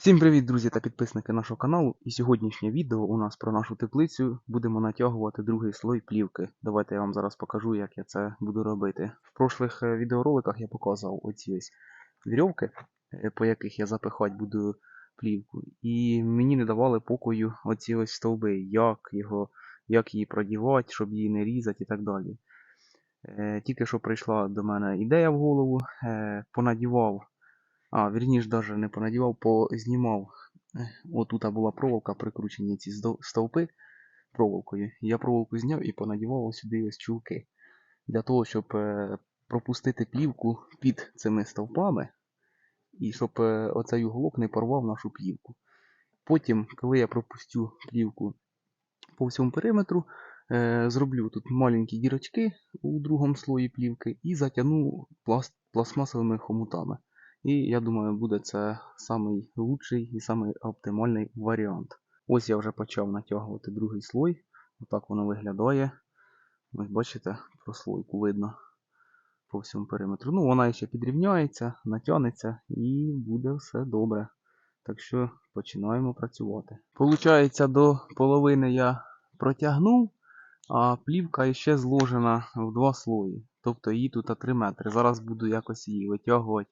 Всім привіт, друзі та підписники нашого каналу. І сьогоднішнє відео у нас про нашу теплицю будемо натягувати другий слой плівки. Давайте я вам зараз покажу, як я це буду робити. В прошлих е, відеороликах я показував оці ось вірьовки, е, по яких я запихати буду плівку. І мені не давали покою оці ось стовби, як його, як її продівати, щоб її не різати і так далі. Е, Тільки що прийшла до мене ідея в голову, понадівав а, вірніш, даже не понадівав, познімав. Е, Отут була проволока, прикручені ці стовпи проволокою. Я проволоку зняв і понадівав сюди ось чулки. Для того, щоб е, пропустити плівку під цими стовпами, і щоб е, оцей уголок не порвав нашу плівку. Потім, коли я пропустю плівку по всьому периметру, е, зроблю тут маленькі дірочки у другому слої плівки і затягну пласт, пластмасовими хомутами. І я думаю, буде це самий лучший і самий оптимальний варіант. Ось я вже почав натягувати другий слой. Отак воно виглядає. Ось бачите, прослойку видно по всьому периметру. Ну, вона ще підрівняється, натягнеться і буде все добре. Так що починаємо працювати. Получається, до половини я протягнув, а плівка ще зложена в два слої. Тобто її тут 3 метри. Зараз буду якось її витягувати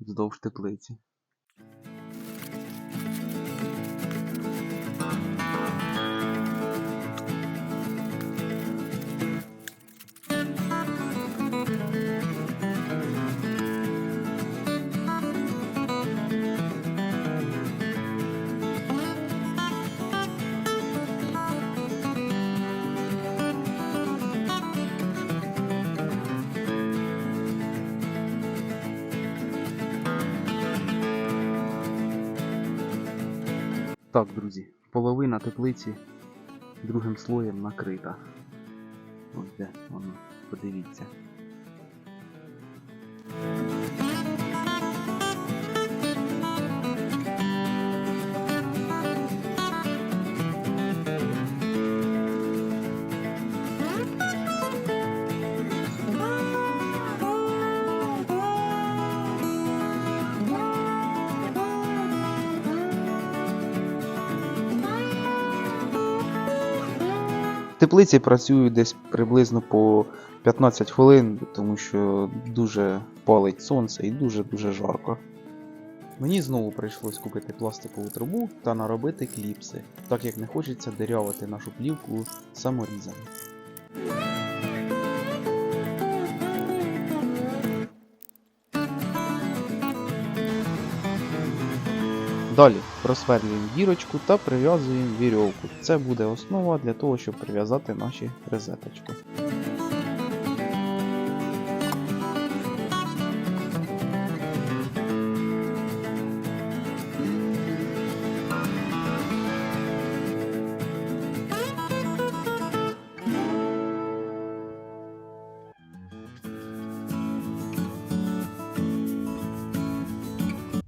вздовж теплиці. Так, друзі, половина теплиці другим слоєм накрита. Ось де воно, подивіться. Теплиці працюю десь приблизно по 15 хвилин, тому що дуже палить сонце і дуже-дуже жарко. Мені знову прийшлось купити пластикову трубу та наробити кліпси, так як не хочеться дирявити нашу плівку саморізами. Далі просверлюємо дірочку та прив'язуємо вірьовку. Це буде основа для того, щоб прив'язати наші розеточки.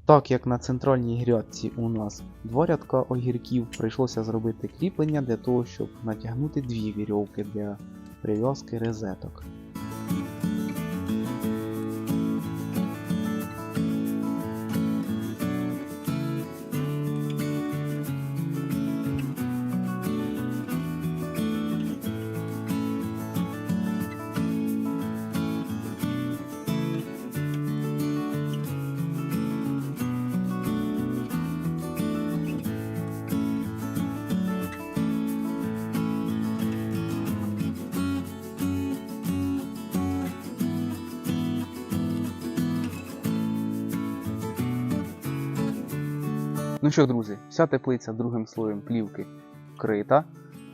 Так як на центральній грядці у нас два рядка огірків, прийшлося зробити кріплення для того, щоб натягнути дві вірьовки для прив'язки розеток. Ну що, друзі, вся теплиця другим слоєм плівки вкрита.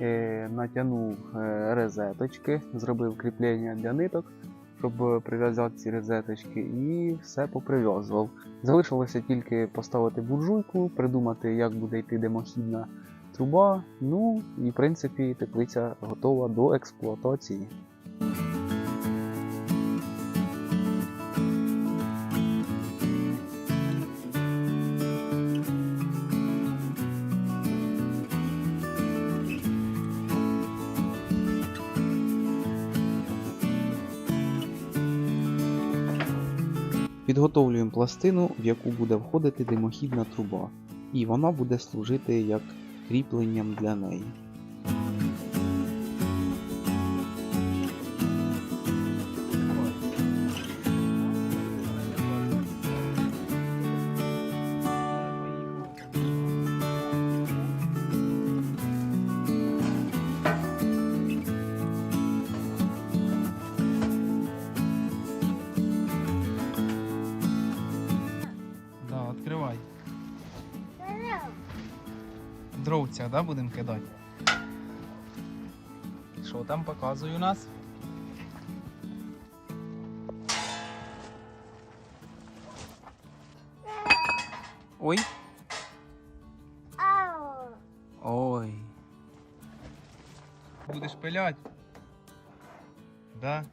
Е, натягнув е, розеточки, зробив кріплення для ниток, щоб прив'язати ці розеточки, і все поприв'язував. Залишилося тільки поставити буржуйку, придумати, як буде йти димохідна труба. Ну і в принципі теплиця готова до експлуатації. Підготовлюємо пластину, в яку буде входити димохідна труба. і вона буде служити як кріпленням для неї. Дровця, да, будемо кидати? Що там показує у нас? Ой. Ой. Будеш пилять? Да.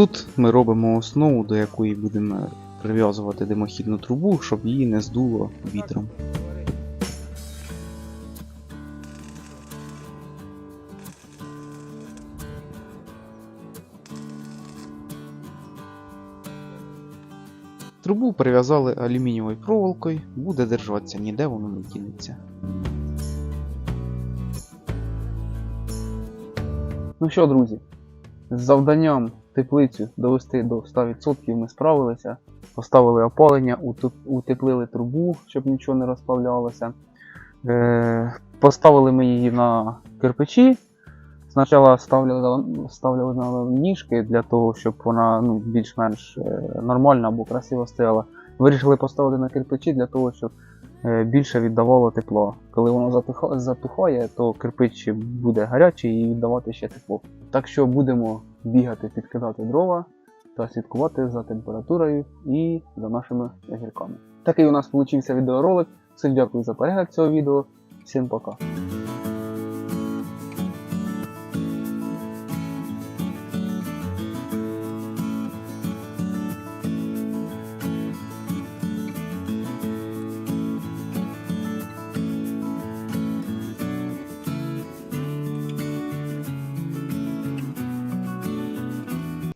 Тут ми робимо основу, до якої будемо прив'язувати димохідну трубу, щоб її не здуло вітром. Трубу прив'язали алюмінієвою проволокою, буде держатися, ніде воно не дінеться. Ну що, друзі, з завданням теплицю довести до 100% ми справилися. Поставили опалення, утеплили трубу, щоб нічого не розплавлялося. Е, поставили ми її на кирпичі. Спочатку ставляли, ставляли на ніжки для того, щоб вона ну, більш-менш е, нормально або красиво стояла. Вирішили поставити на кирпичі для того, щоб е, більше віддавало тепло. Коли воно затухає, то кирпич буде гарячий і віддавати ще тепло. Так що будемо бігати, підкидати дрова та слідкувати за температурою і за нашими огірками. Такий у нас вийшов відеоролик. Всім дякую за перегляд цього відео. Всім пока.